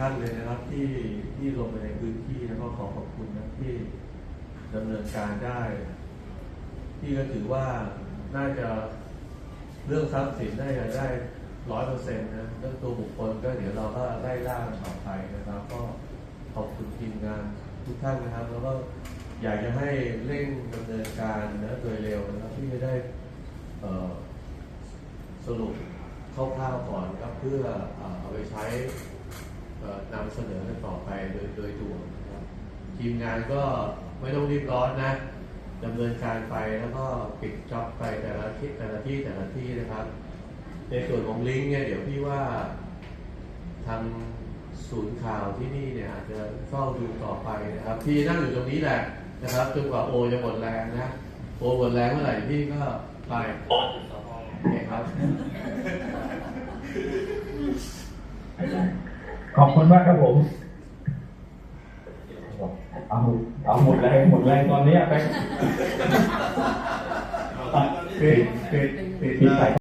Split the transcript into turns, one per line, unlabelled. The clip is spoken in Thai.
ท่านเลยนะครับที่ที่ลงไปในพื้นที่แล้วก็ขอขอบคุณนะที่ดำเนินการได้ที่ก็ถือว่าน่าจะเรื่องทรัพย์สินได้จะได้ร้อยเปอร์เซ็นต์นะเรื่องตัวบุคคลก็เดี๋ยวเราก็ไล่ล่ากันต่อไปนะครับ ก็ขอบคุณทีมงานทุกท่านนะครับ แล้วก็อยากจะให้เร่งดำเนินการนะโดยเร็วนะครับที่จะได้เออสรุปคร่าวๆก่อนครับเพื่อเอาไปใช้ นำเสนอกันต่อไปโดยโดยด่วนนะครับทีมงานก็ไม่ต้องรีบร้อนนะดำเนินการไปแล้วก็ปิดจ็อบไปแต่ละที่แต่ละที่แต่ละที่นะครับ ในส่วนของลิงก์เนี่ยเดี๋ยวพี่ว่าทางศูนย์ข่าวที่นี่เนี่ยอาจจะเฝ้าดูต่อไปนะครับ พี่นั่งอยู่ตรงนี้แหละนะครับจนกว่าโอจะหมดแรงนะโอหมดแรงเมื่อไหร่พี่ก็ไปเนี่ยครับ
ขอบคุณมากครับผม เอาหมดเอาหมดแรงหมดแรงตอนนี้ไป
ปิดปิดปิด
ปิด
เล
สาย
ย